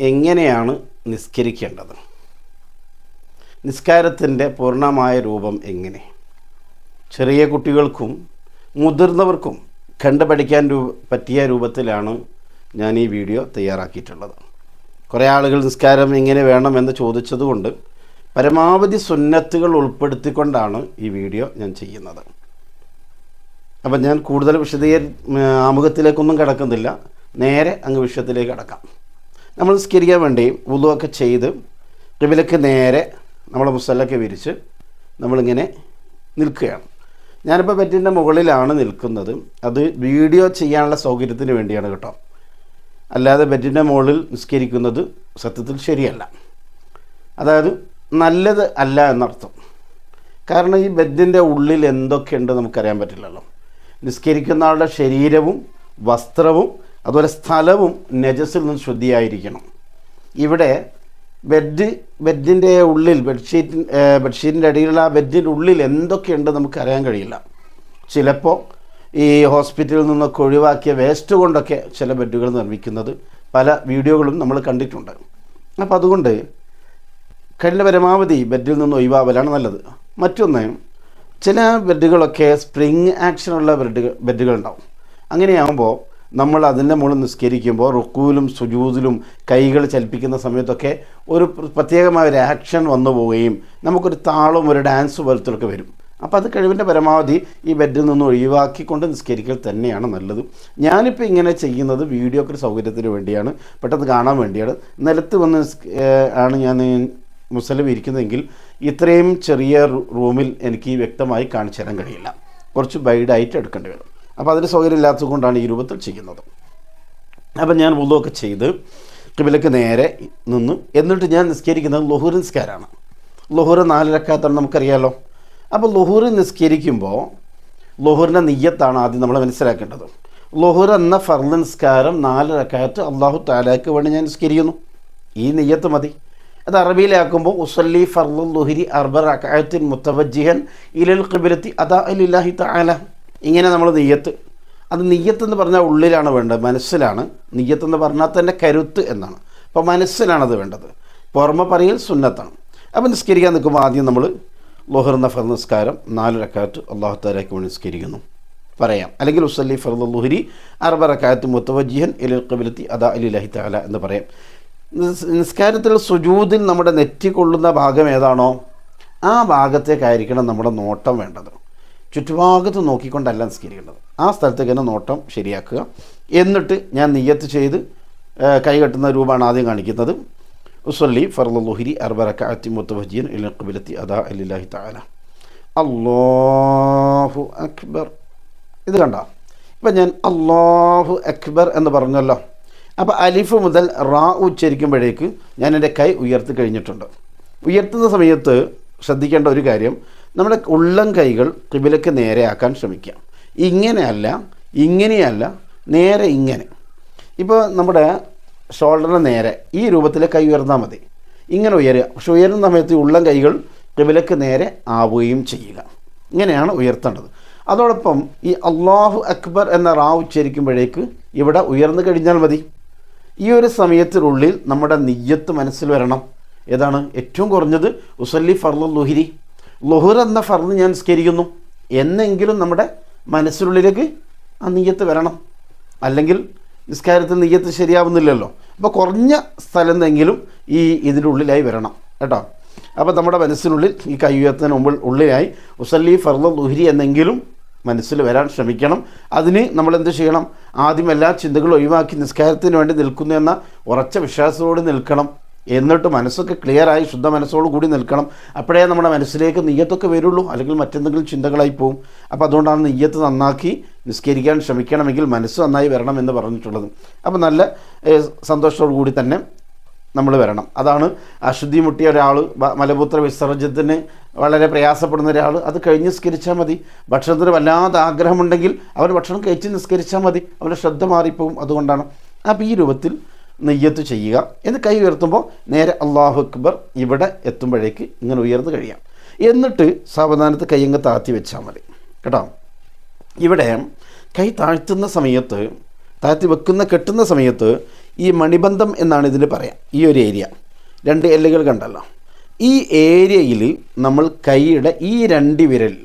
എങ്ങനെയാണ് നിസ്കരിക്കേണ്ടത്? നിസ്കാരത്തിന്റെ പൂർണമായ രൂപം എങ്ങനെ? ചെറിയ കുട്ടികൾക്കും മുതിർന്നവർക്കും കണ്ടുപഠിക്കാൻ രൂ പറ്റിയ രൂപത്തിലാണ് ഞാൻ ഈ വീഡിയോ തയ്യാറാക്കിയിട്ടുള്ളത്. കുറേ ആളുകൾ നിസ്കാരം എങ്ങനെ വേണമെന്ന് ചോദിച്ചതുകൊണ്ട് പരമാവധി സുന്നത്തുകൾ ഉൾപ്പെടുത്തിക്കൊണ്ടാണ് ഈ വീഡിയോ ഞാൻ ചെയ്യുന്നത്. അപ്പം ഞാൻ കൂടുതൽ വിശദീകരി ആമുഖത്തിലേക്കൊന്നും കിടക്കുന്നില്ല. നേരെ അങ്ങ് വിഷയത്തിലേക്ക് കിടക്കാം. നമ്മൾ നിസ്കരിക്കാൻ വേണ്ടി ഉളുവൊക്കെ ചെയ്ത് കിബിലക്ക് നേരെ നമ്മളെ മുസല്ലൊക്കെ വിരിച്ച് നമ്മളിങ്ങനെ നിൽക്കുകയാണ്. ഞാനിപ്പോൾ ബെറ്റിന്റെ മുകളിലാണ് നിൽക്കുന്നത്. അത് വീഡിയോ ചെയ്യാനുള്ള സൗകര്യത്തിന് വേണ്ടിയാണ് കേട്ടോ. അല്ലാതെ ബെറ്റിന്റെ മുകളിൽ നിസ്കരിക്കുന്നത് സത്യത്തിൽ ശരിയല്ല. അതായത് നല്ലത് അല്ല എന്നർത്ഥം. കാരണം ഈ ബെഡിന്റെ ഉള്ളിൽ എന്തൊക്കെയുണ്ട് നമുക്കറിയാൻ പറ്റില്ലല്ലോ. നിസ്കരിക്കുന്ന ആളുടെ ശരീരവും വസ്ത്രവും അതുപോലെ സ്ഥലവും നജസിൽ നിന്ന് ശുദ്ധിയായിരിക്കണം. ഇവിടെ ബെഡ് ബെഡിന്റെ ഉള്ളിൽ ബെഡ്ഷീറ്റ് ബെഡ്ഷീറ്റിന്റെ അടിയിലുള്ള ആ ബെഡിന്റെ ഉള്ളിൽ എന്തൊക്കെയുണ്ട് നമുക്ക് അറിയാൻ കഴിയില്ല. ചിലപ്പോൾ ഈ ഹോസ്പിറ്റലിൽ നിന്നൊക്കെ ഒഴിവാക്കിയ വേസ്റ്റ് കൊണ്ടൊക്കെ ചില ബെഡുകൾ നിർമ്മിക്കുന്നത് പല വീഡിയോകളും നമ്മൾ കണ്ടിട്ടുണ്ട്. അപ്പോൾ അതുകൊണ്ട് കഴിഞ്ഞ പരമാവധി ബെഡിൽ നിന്ന് ഒഴിവാവലാണ് നല്ലത്. മറ്റൊന്ന് ചില ബെഡുകളൊക്കെ സ്പ്രിങ് ആക്ഷനുള്ള ബെഡുകൾ ബെഡുകൾ ഉണ്ടാവും. അങ്ങനെയാകുമ്പോൾ നമ്മൾ അതിന്റെ മുകളിൽ നിസ്കരിക്കുമ്പോൾ റുക്കൂലും സുജൂതിലും കൈകൾ ചലിപ്പിക്കുന്ന സമയത്തൊക്കെ ഒരു പ്രത്യേകമായ ഒരു ആക്ഷൻ വന്നു പോവുകയും നമുക്കൊരു താളവും ഒരു ഡാൻസ് പോലത്തൊക്കെ വരും. അപ്പോൾ അത് കഴിവിന്റെ പരമാവധി ഈ ബെഡിൽ നിന്ന് ഒഴിവാക്കിക്കൊണ്ട് നിസ്കരിക്കൽ തന്നെയാണ് നല്ലത്. ഞാനിപ്പോൾ ഇങ്ങനെ ചെയ്യുന്നത് വീഡിയോക്ക് ഒരു സൗകര്യത്തിന് വേണ്ടിയാണ്. പെട്ടെന്ന് കാണാൻ വേണ്ടിയാണ്. നിലത്ത് വന്ന് ആണ് ഞാൻ മുസലിം ഇരിക്കുന്നതെങ്കിൽ ഇത്രയും ചെറിയ റൂമിൽ എനിക്ക് വ്യക്തമായി കാണിച്ചു തരാൻ കഴിയില്ല. കുറച്ച് ബൈഡായിട്ട് എടുക്കേണ്ടി വരും. അപ്പോൾ അതിന് സൗകര്യം ഇല്ലാത്തത് കൊണ്ടാണ് ഈ രൂപത്തിൽ ചെയ്യുന്നത്. അപ്പം ഞാൻ ഉള്ളതൊക്കെ ചെയ്ത് കിബിലക്ക് നേരെ നിന്ന് എന്നിട്ട് ഞാൻ നിസ്കരിക്കുന്നത് ലൊഹൂർ നിസ്കാരമാണ്. ലൊഹൂർ നാല് രക്കാത്താണ് നമുക്കറിയാലോ. അപ്പോൾ ലൊഹൂർ നിസ്കരിക്കുമ്പോൾ ലൊഹൂറിന്റെ നെയ്യത്താണ് ആദ്യം നമ്മൾ മനസ്സിലാക്കേണ്ടത്. ലൊഹൂർ എന്ന ഫർദ് നിസ്കാരം നാല് അള്ളാഹു താലാക്ക് വേണ്ടി ഞാൻ നിസ്കരിക്കുന്നു. ഈ നെയ്യത്ത് മതി. അത് അറബിയിലാക്കുമ്പോൾ ഉസല്ലി ഫർദുൽ ലുഹിരി അർബ അക്കായത്തിൻ മുത്തവജിഹൻ ഇലൽ ഖിബിലത്തി അദാ അലില്ലാഹി തആല. ഇങ്ങനെ നമ്മൾ നെയ്യത്ത്. അത് നെയ്യത്ത് എന്ന് പറഞ്ഞാൽ ഉള്ളിലാണ് വേണ്ടത് മനസ്സിലാണ്. നെയ്യത്ത് എന്ന് പറഞ്ഞാൽ തന്നെ കരുത്ത് എന്നാണ്. അപ്പോൾ മനസ്സിലാണത് വേണ്ടത്. പുറമെ പറയൽ സുന്നത്താണ്. അപ്പോൾ നിസ്കരിക്കാൻ നിൽക്കുമ്പോൾ ആദ്യം നമ്മൾ ലോഹർ നഫർ ഫർ നിസ്കാരം നാല് റക്കാറ്റ് അള്ളാഹു താലാക്ക് വേണ്ടി നിസ്കരിക്കുന്നു. പറയാം. അല്ലെങ്കിൽ ഉസല്ലി ഫർദ് ലുഹരി അർബ റക്കായത്ത് മുത്തവജിഹൻ ഇലൽ ഖിബിലത്തി അദാ ലഹി താല എന്ന് പറയാം. നിസ്- നിസ്കാരത്തിൽ സുജൂദിൽ നമ്മുടെ നെറ്റി കൊള്ളുന്ന ഭാഗം ഏതാണോ ആ ഭാഗത്തേക്കായിരിക്കണം നമ്മുടെ നോട്ടം വേണ്ടത്. ചുറ്റുഭാഗത്ത് നോക്കിക്കൊണ്ടല്ല നിസ്കരിക്കേണ്ടത്. ആ സ്ഥലത്തേക്ക് തന്നെ നോട്ടം ശരിയാക്കുക. എന്നിട്ട് ഞാൻ നിയ്യത്ത് ചെയ്ത് കൈകെട്ടുന്ന രൂപമാണ് ആദ്യം കാണിക്കുന്നത്. ഉസല്ലി ഫർലുഹിരി അർബറക്കാത്തി മുത്തവജിയൻ ഭജീൻ ഇലക്കുബിലത്തി അദാ അലില്ലാഹി തആല. അല്ലാഹു അക്ബർ. ഇത് കണ്ട? ഇപ്പം ഞാൻ അല്ലാഹു അക്ബർ എന്ന് പറഞ്ഞല്ലോ. അപ്പോൾ അലിഫ് മുതൽ റാ ഉച്ചരിക്കുമ്പോഴേക്ക് ഞാൻ എന്റെ കൈ ഉയർത്തി കഴിഞ്ഞിട്ടുണ്ട്. ഉയർത്തുന്ന സമയത്ത് ശ്രദ്ധിക്കേണ്ട ഒരു കാര്യം നമ്മുടെ ഉള്ളം കൈകൾ കിബിലക്ക് നേരെയാക്കാൻ ശ്രമിക്കാം ഇങ്ങനെയല്ല ഇങ്ങനെയല്ല നേരെ ഇങ്ങനെ. ഇപ്പോൾ നമ്മുടെ ഷോൾഡറിന് നേരെ ഈ രൂപത്തിൽ കൈ ഉയർന്നാൽ മതി. ഇങ്ങനെ ഉയരുക. പക്ഷെ ഉയരുന്ന സമയത്ത് ഉള്ളം കൈകൾ കിബിലക്ക് നേരെ ആവുകയും ചെയ്യുക. ഇങ്ങനെയാണ് ഉയർത്തേണ്ടത്. അതോടൊപ്പം ഈ അള്ളാഹു അക്ബർ എന്ന റാ ഉച്ചരിക്കുമ്പോഴേക്ക് ഇവിടെ ഉയർന്നു കഴിഞ്ഞാൽ മതി. ഈ ഒരു സമയത്തിനുള്ളിൽ നമ്മുടെ നിയ്യത്ത് മനസ്സിൽ വരണം. ഏതാണ്? ഏറ്റവും കുറഞ്ഞത് ഉസല്ലി ഫർലുഹിരി ലുഹിരി. ലുഹുർ എന്ന ഫർന്ന് ഞാൻ നിസ്കരിക്കുന്നു. എന്നെങ്കിലും നമ്മുടെ മനസ്സിനുള്ളിലേക്ക് ആ നിയ്യത്ത് വരണം. അല്ലെങ്കിൽ നിസ്കാരത്തിൽ നിയ്യത്ത് ശരിയാവുന്നില്ലല്ലോ. അപ്പോൾ കുറഞ്ഞ സ്ഥലത്തെങ്കിലും ഈ ഇതിന്റെ ഉള്ളിലായി വരണം. കേട്ടോ? അപ്പോൾ നമ്മുടെ മനസ്സിനുള്ളിൽ ഈ കൈ ഉയർത്തിന് മുമ്പിൽ ഉള്ളിലായി ഉസല്ലി ഫർദ ലുഹരി എന്നെങ്കിലും മനസ്സിൽ വരാൻ ശ്രമിക്കണം. അതിന് നമ്മൾ എന്ത് ചെയ്യണം? ആദ്യം എല്ലാ ചിന്തകളും ഒഴിവാക്കി നിസ്കാരത്തിന് വേണ്ടി നിൽക്കുന്നു എന്ന ഉറച്ച വിശ്വാസത്തോടെ നിൽക്കണം. എന്നിട്ട് മനസ്സൊക്കെ ക്ലിയറായി ശുദ്ധ മനസ്സോട് കൂടി നിൽക്കണം. അപ്പോഴേ നമ്മുടെ മനസ്സിലേക്ക് നെയ്യത്തൊക്കെ വരുള്ളൂ അല്ലെങ്കിൽ മറ്റെന്തെങ്കിലും ചിന്തകളായി പോവും. അപ്പോൾ അതുകൊണ്ടാണ് നെയ്യത്ത് നന്നാക്കി നിസ്കരിക്കാൻ ശ്രമിക്കണമെങ്കിൽ മനസ്സ് നന്നായി വരണം എന്ന് പറഞ്ഞിട്ടുള്ളത്. അപ്പോൾ നല്ല സന്തോഷത്തോടു കൂടി തന്നെ നമ്മൾ വരണം. അതാണ് അശുദ്ധി മുട്ടിയ ഒരാൾ മലപൂത്ര വിസർജ്യത്തിന് വളരെ പ്രയാസപ്പെടുന്ന ഒരാൾ അത് കഴിഞ്ഞ് നിസ്കരിച്ചാൽ മതി. ഭക്ഷണത്തിന് വല്ലാതെ ആഗ്രഹമുണ്ടെങ്കിൽ അവർ ഭക്ഷണം കഴിച്ച് നിസ്കരിച്ചാൽ മതി. അവരുടെ ശ്രദ്ധ മാറിപ്പോവും അതുകൊണ്ടാണ്. അപ്പോൾ ഈ രൂപത്തിൽ നെയ്യത്ത് ചെയ്യുക എന്ന് കൈ ഉയർത്തുമ്പോൾ നേരെ അള്ളാഹു അക്ബർ ഇവിടെ എത്തുമ്പോഴേക്ക് ഇങ്ങനെ ഉയർന്നു കഴിയാം. എന്നിട്ട് സാവധാനത്ത് കൈയങ്ങ് താഴ്ത്തി വെച്ചാൽ മതി. കേട്ടോ? ഇവിടെ കൈ താഴ്ത്തുന്ന സമയത്ത് താഴ്ത്തി വെക്കുന്ന കെട്ടുന്ന സമയത്ത് ഈ മണിബന്ധം എന്നാണ് ഇതിന് പറയാം. ഈ ഒരു ഏരിയ. രണ്ട് എല്ലുകൾ കണ്ടല്ലോ. ഈ ഏരിയയിൽ നമ്മൾ കൈയുടെ ഈ രണ്ട് വിരൽ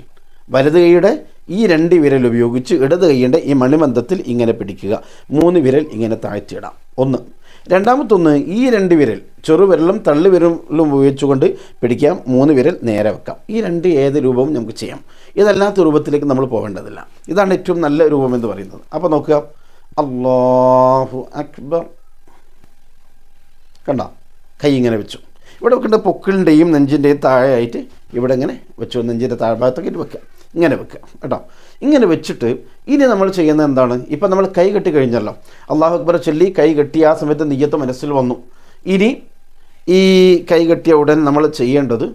വലത് കൈയുടെ ഈ രണ്ട് വിരൽ ഉപയോഗിച്ച് ഇടത് കൈയുടെ ഈ മണിബന്ധത്തിൽ ഇങ്ങനെ പിടിക്കുക. മൂന്ന് വിരൽ ഇങ്ങനെ താഴ്ത്തിയിടാം. ഒന്ന്. രണ്ടാമത്തൊന്ന് ഈ രണ്ട് വിരൽ ചെറുവിരലും തള്ളി വിരലും ഉപയോഗിച്ചുകൊണ്ട് പിടിക്കാം. മൂന്ന് വിരൽ നേരെ വെക്കാം. ഈ രണ്ട് ഏത് രൂപവും നമുക്ക് ചെയ്യാം. ഇതല്ലാത്ത രൂപത്തിലേക്ക് നമ്മൾ പോകേണ്ടതില്ല. ഇതാണ് ഏറ്റവും നല്ല രൂപം എന്ന് പറയുന്നത്. അപ്പോൾ നോക്കുക. അള്ളാഹു അക്ബർ. കണ്ട? കൈ ഇങ്ങനെ വെച്ചു. ഇവിടെ വെക്കേണ്ട പൊക്കിളിന്റെയും നെഞ്ചിന്റെയും താഴെയായിട്ട് ഇവിടെ ഇങ്ങനെ വെച്ചു. നെഞ്ചിന്റെ താഴ്ഭാഗത്തേക്ക് വെക്കുക. ഇങ്ങനെ വെക്കുക. കേട്ടോ? ഇങ്ങനെ വെച്ചിട്ട് ഇനി നമ്മൾ ചെയ്യുന്നത് എന്താണ്? ഇപ്പം നമ്മൾ കൈ കെട്ടി കഴിഞ്ഞല്ലോ. അള്ളാഹു അക്ബർ ചൊല്ലി കൈ കെട്ടി ആ സമയത്ത് നെയ്യത്ത് മനസ്സിൽ വന്നു. ഇനി ഈ കൈ കെട്ടിയ ഉടൻ നമ്മൾ ചെയ്യേണ്ടത്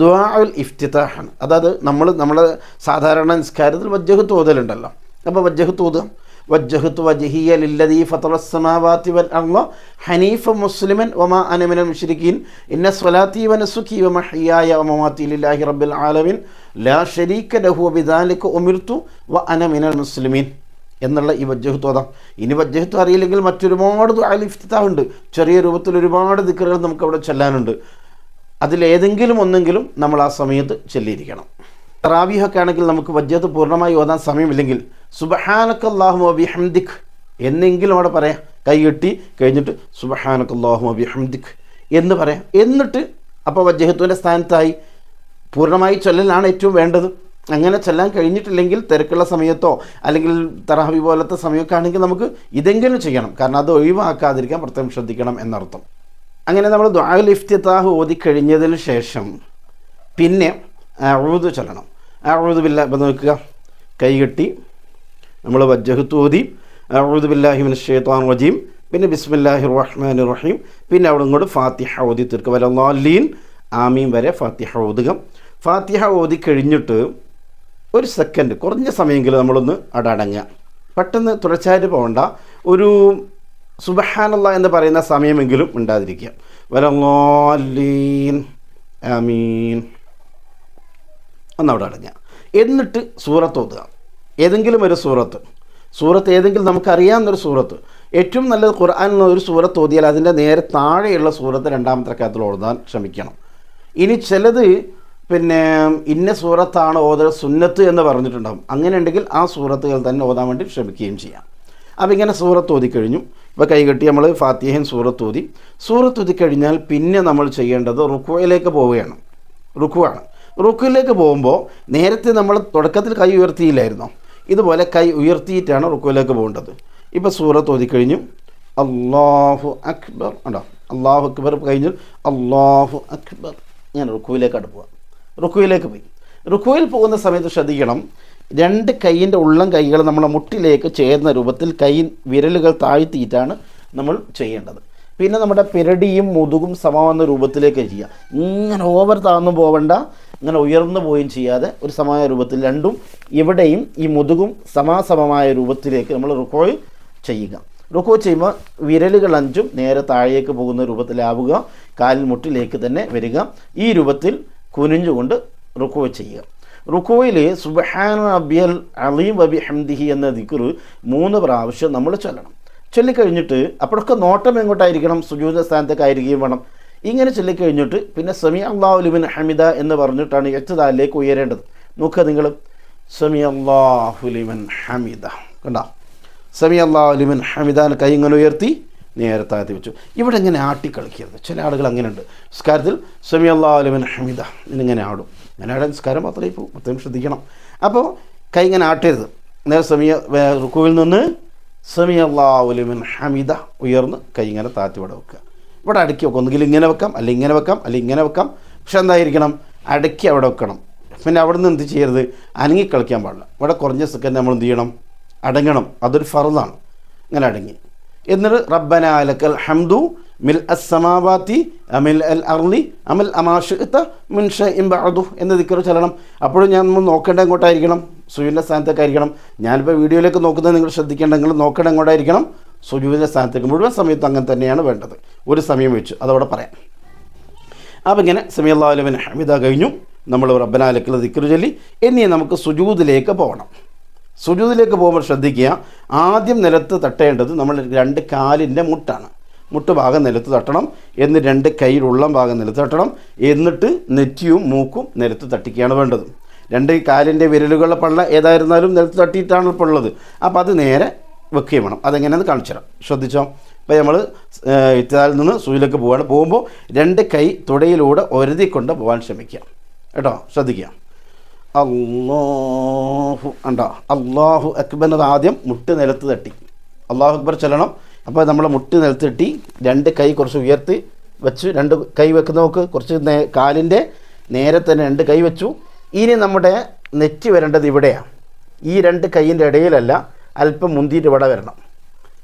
ദ്വാഉൽ ഇഫ്തിത്താഹാണ് അതായത് നമ്മൾ നമ്മളെ സാധാരണ നിസ്കാരത്തിൽ വജ്ജഹത്ത് ഓതലുണ്ടല്ലോ അപ്പോൾ വജ്ജഹത്ത് ഓതുക വജ്ജഹത്ത് വജഹിയ ലില്ലദീ ഫത്തറസ്സമാവാത്തി വൽ അർള ഹനീഫ മുസ്ലിമൻ വമാ അനമിനൽ മുഷ്രിഖീൻ ഇന്ന സ്വലാത്തി വനസുഖി വമഹിയായ വമമാത്തി ലില്ലാഹി റബ്ബിൽ ആലമിൻ. ലാ ഷരീക്ക ലഹു ബിദാലിക ഉമിർത്തു വ അനമിനൽ മുസ്ലിമീൻ. എന്നുള്ള ഈ വജ്ജഹത്ത് ഓതാം ഇനി വജ്ജഹത്ത് അറിയില്ലെങ്കിൽ മറ്റൊരുപാട് ഇഫ്തിതാവുണ്ട് ചെറിയ രൂപത്തിൽ ഒരുപാട് ദിക്കറുകൾ നമുക്കവിടെ ചെല്ലാനുണ്ട്. അതിലേതെങ്കിലും ഒന്നെങ്കിലും നമ്മൾ ആ സമയത്ത് ചെല്ലിയിരിക്കണം. തറാവിയൊക്കെ ആണെങ്കിൽ നമുക്ക് വജ്ജത്ത് പൂർണമായി ഓതാൻ സമയമില്ലെങ്കിൽ സുബഹാനക്കല്ലാഹു അബി ഹംദിഖ് എന്നെങ്കിലും അവിടെ പറയാം. കൈകെട്ടി കഴിഞ്ഞിട്ട് സുബഹാനക്കല്ലാഹു അബി ഹംദിഖ് എന്ന് പറയാം. എന്നിട്ട് അപ്പോൾ വജ്ജഹത്തുവിന്റെ സ്ഥാനത്തായി പൂർണമായി ചൊല്ലലാണ് ഏറ്റവും വേണ്ടത്. അങ്ങനെ ചെല്ലാൻ കഴിഞ്ഞിട്ടില്ലെങ്കിൽ തിരക്കുള്ള സമയത്തോ അല്ലെങ്കിൽ തറാവി പോലത്തെ സമയമൊക്കെ ആണെങ്കിൽ നമുക്ക് ഇതെങ്കിലും ചെയ്യണം. കാരണം അത് ഒഴിവാക്കാതിരിക്കാൻ പ്രത്യേകം ശ്രദ്ധിക്കണം എന്നർത്ഥം. അങ്ങനെ നമ്മൾ ദ്വാൽ ഇഫ്തിത്താഹ് ഓതിക്കഴിഞ്ഞതിന് ശേഷം പിന്നെ അഴുതു ചൊല്ലണം. അഴുത് ബില്ല ഇപ്പം നോക്കുക. കൈകെട്ടി നമ്മൾ വജ്ജഹത്ത് ഓതി അഴുത് ബില്ലാഹിമിൻ ഷെയ്ത്താൻ വജീം പിന്നെ ബിസ്മില്ലാഹി റഹ്മാൻ റഹീം. പിന്നെ അവിടെ ഇങ്ങോട്ട് ഫാത്തിഹ ഓതി തീർക്കുക. വലല്ലാലീൻ. ആമീം വരെ ഫാത്തിഹ ഓതുക. ഫാത്തിഹ ഓതി കഴിഞ്ഞിട്ട് ഒരു സെക്കൻഡ് കുറഞ്ഞ സമയമെങ്കിലും നമ്മളൊന്ന് അവിടെ അടങ്ങുക പെട്ടെന്ന് തുടർച്ചയായിട്ട് പോകണ്ട. ഒരു സുബഹാനല്ല എന്ന് പറയുന്ന സമയമെങ്കിലും ഉണ്ടാതിരിക്കുക. വലല്ലാലീൻ. ആമീൻ. ഒന്നവിടെ അടങ്ങുക. എന്നിട്ട് സൂറത്ത് ഓതുക. ഏതെങ്കിലും ഒരു സൂറത്ത് സൂറത്ത് ഏതെങ്കിലും നമുക്കറിയാവുന്നൊരു സൂറത്ത് ഏറ്റവും നല്ലത് ഖുർആാനിൽ ഒരു സൂറത്ത് ഓതിയാൽ അതിന്റെ നേരെ താഴെയുള്ള സൂറത്ത് രണ്ടാമത്തെ റക്കാത്തിൽ ഓതാൻ ശ്രമിക്കണം. ഇനി ചിലത് പിന്നെ ഇന്ന സൂറത്താണ് ഓതൽ സുന്നത്ത് എന്ന് പറഞ്ഞിട്ടുണ്ടാകും അങ്ങനെ ഉണ്ടെങ്കിൽ ആ സൂറത്തുകൾ തന്നെ ഓതാൻ വേണ്ടി ശ്രമിക്കുകയും ചെയ്യാം. അപ്പോൾ ഇങ്ങനെ സൂറത്ത് ഓതിക്കഴിഞ്ഞു ഇപ്പോൾ കൈകെട്ടി നമ്മൾ ഫാത്തിഹൻ സൂറത്ത് ഓതി. സൂറത്ത് ഓതിക്കഴിഞ്ഞാൽ പിന്നെ നമ്മൾ ചെയ്യേണ്ടത് റുക്കുവയിലേക്ക് പോവുകയാണ്. റുക്കുവാണ് റുക്കുവിലേക്ക് പോകുമ്പോൾ നേരത്തെ നമ്മൾ തുടക്കത്തിൽ കൈ ഉയർത്തിയില്ലായിരുന്നോ? ഇതുപോലെ കൈ ഉയർത്തിയിട്ടാണ് റുക്കുവിലേക്ക് പോകേണ്ടത്. ഇപ്പോൾ സൂറത്ത് ഓതിക്കഴിഞ്ഞു അള്ളാഹു അക്ബർ. ഉണ്ടോ അള്ളാഹു അക്ബർ കഴിഞ്ഞു. അള്ളാഹു അക്ബർ. ഞാൻ റുക്കുവിലേക്ക് അടുക്കുക റുക്കുവിലേക്ക് പോയി. റുക്കുവിൽ പോകുന്ന സമയത്ത് ശ്രദ്ധിക്കണം. രണ്ട് കൈയിന്റെ ഉള്ളം കൈകൾ നമ്മളെ മുട്ടിലേക്ക് ചേർന്ന രൂപത്തിൽ കൈ വിരലുകൾ താഴ്ത്തിയിട്ടാണ് നമ്മൾ ചെയ്യേണ്ടത്. പിന്നെ നമ്മുടെ പിരടിയും മുതുകും സമമാവുന്ന രൂപത്തിലേക്ക് ചെയ്യുക ഇങ്ങനെ ഓവർ താഴ്ന്നു പോവണ്ട. ഇങ്ങനെ ഉയർന്നു പോയും ചെയ്യാതെ ഒരു സമായ രൂപത്തിൽ രണ്ടും ഇവിടെയും ഈ മുതുകും സമാസമമായ രൂപത്തിലേക്ക് നമ്മൾ റുക്കോ ചെയ്യുക. റുക്കോ ചെയ്യുമ്പോൾ വിരലുകൾ അഞ്ചും നേരെ താഴേക്ക് പോകുന്ന രൂപത്തിലാവുക. കാലിൽ മുട്ടിലേക്ക് തന്നെ വരിക. ഈ രൂപത്തിൽ കുനിഞ്ഞുകൊണ്ട് റുക്കോ ചെയ്യുക. റുക്കോയിൽ സുബഹാന അബിയൽ അലീം അബി ഹംദിഹി എന്ന ദിക്കുറ് മൂന്ന് പ്രാവശ്യം നമ്മൾ ചൊല്ലണം. ചൊല്ലിക്കഴിഞ്ഞിട്ട് അപ്പോഴൊക്കെ നോട്ടം എങ്ങോട്ടായിരിക്കണം? സുജൂത സ്ഥാനത്തേക്കായിരിക്കുകയും വേണം. ഇങ്ങനെ ചൊല്ലിക്കഴിഞ്ഞിട്ട് പിന്നെ സമി അള്ളാഹുലിബിൻ ഹമിദ എന്ന് പറഞ്ഞിട്ടാണ് എച്ചതാലിലേക്ക് ഉയരേണ്ടത്. നോക്കുക നിങ്ങൾ. സമി അള്ളാഹുലിമൻ ഹമിദ. കണ്ടോ? സമി അള്ളാഹുലിമൻ ഹമിദാൻ കൈ ഇങ്ങനെ ഉയർത്തി നേരെ താഴ്ത്തി വെച്ചു. ഇവിടെ ഇങ്ങനെ ആട്ടിക്കളിക്കരുത് ചില ആളുകൾ അങ്ങനെയുണ്ട്. നിസ്കാരത്തിൽ സമി അള്ളാഹുലിമൻ ഹമിദ എന്നിങ്ങനെ ആടും. അങ്ങനെ ആടാൻ നിസ്കാരം മാത്രമേ ഇപ്പോൾ പ്രത്യേകം ശ്രദ്ധിക്കണം. അപ്പോൾ കൈ ഇങ്ങനെ ആട്ടരുത്. നേരെ സമിയ റുക്കുവിൽ നിന്ന് സമി അള്ളാഹുലിമിൻ ഹമിദ. ഉയർന്ന് കൈ ഇങ്ങനെ താത്തി ഇവിടെ വെക്കുക. ഇവിടെ അടുക്കി വെക്കുക. ഒന്നുകിൽ ഇങ്ങനെ വെക്കാം അല്ലെങ്കിൽ ഇങ്ങനെ വെക്കാം അല്ലെങ്കിൽ ഇങ്ങനെ വെക്കാം. പക്ഷെ എന്തായിരിക്കണം? അടുക്കി അവിടെ വെക്കണം. പിന്നെ അവിടെ നിന്ന് എന്ത് ചെയ്യരുത്? അനങ്ങി കളിക്കാൻ പാടില്ല. ഇവിടെ കുറഞ്ഞ സെക്കൻഡ് നമ്മൾ എന്ത് ചെയ്യണം? അടങ്ങണം. അതൊരു ഫറുതാണ് ഇങ്ങനെ അടങ്ങി. എന്നിട്ട് റബ്ബനാലക്കൽ ഹംദു മിൽ അസമാവാത്തി അമിൽ അൽ അർലി അമിൽ അമാഷിത്ത മുൻഷ ഇംബഅദു എന്ന് ദിക്കർ ചെല്ലണം. അപ്പോഴും ഞാൻ നമ്മൾ നോക്കേണ്ട എങ്ങോട്ടായിരിക്കണം? സുജുവിന്റെ സ്ഥാനത്തേക്ക് ആയിരിക്കണം. ഞാനിപ്പോൾ വീഡിയോയിലേക്ക് നോക്കുന്നത് നിങ്ങൾ ശ്രദ്ധിക്കേണ്ട നിങ്ങൾ നോക്കേണ്ട എങ്ങോട്ടായിരിക്കണം? സുജുവിന്റെ സ്ഥാനത്തേക്ക് മുഴുവൻ സമയത്തും അങ്ങനെ തന്നെയാണ് വേണ്ടത്. ഒരു സമയം വെച്ച്. അതവിടെ പറയാം. അപ്പം ഇങ്ങനെ സമയല്ലാലുവിൻ ഹമിത കഴിഞ്ഞു. നമ്മൾ റബ്ബനാലക്കിൽ ദിക്കർ ചൊല്ലി. ഇനി നമുക്ക് സുജൂദിലേക്ക് പോകണം. സുജൂദിലേക്ക് പോകുമ്പോൾ ശ്രദ്ധിക്കുക ആദ്യം നിലത്ത് തട്ടേണ്ടത് നമ്മൾ രണ്ട് കാലിന്റെ മുട്ടാണ്. മുട്ടുഭാഗം നിലത്ത് തട്ടണം. എന്ന് രണ്ട് കൈയിലുള്ള ഭാഗം നിലത്ത് തട്ടണം. എന്നിട്ട് നെറ്റിയും മൂക്കും നിലത്ത് തട്ടിക്കുകയാണ് വേണ്ടത്. രണ്ട് കാലിന്റെ വിരലുകളുടെ പള്ള ഏതായിരുന്നാലും നിലത്ത് തട്ടിയിട്ടാണ് ഇപ്പോൾ ഉള്ളത് അപ്പോൾ അത് നേരെ വെക്കുകയും വേണം. അതെങ്ങനെയാണെന്ന് കാണിച്ചു തരാം. ശ്രദ്ധിച്ചോ? ഇപ്പോൾ നമ്മൾ ഇത്താലിൽ നിന്ന് സൂയിലേക്ക് പോവുകയാണ്. പോകുമ്പോൾ രണ്ട് കൈ തുടയിലൂടെ ഒരതിക്കൊണ്ട് പോകാൻ ശ്രമിക്കുക. കേട്ടോ? ശ്രദ്ധിക്കുക. അള്ളാഹു ഉണ്ടോ അള്ളാഹു അക്ബർ ആദ്യം മുട്ട് നിലത്ത് തട്ടി. അള്ളാഹു അക്ബർ ചെല്ലണം. അപ്പോൾ നമ്മൾ മുട്ടി നിലത്തിട്ടി രണ്ട് കൈ കുറച്ച് ഉയർത്തി വെച്ച്. രണ്ട് കൈ വെക്കുന്ന നോക്ക് കുറച്ച് നേ കാലിന്റെ നേരെ തന്നെ രണ്ട് കൈ വെച്ചു. ഇനി നമ്മുടെ നെറ്റി വരേണ്ടത് ഇവിടെയാണ് ഈ രണ്ട് കൈയിന്റെ ഇടയിലല്ല അല്പം മുന്തിയിട്ട് ഇവിടെ വരണം.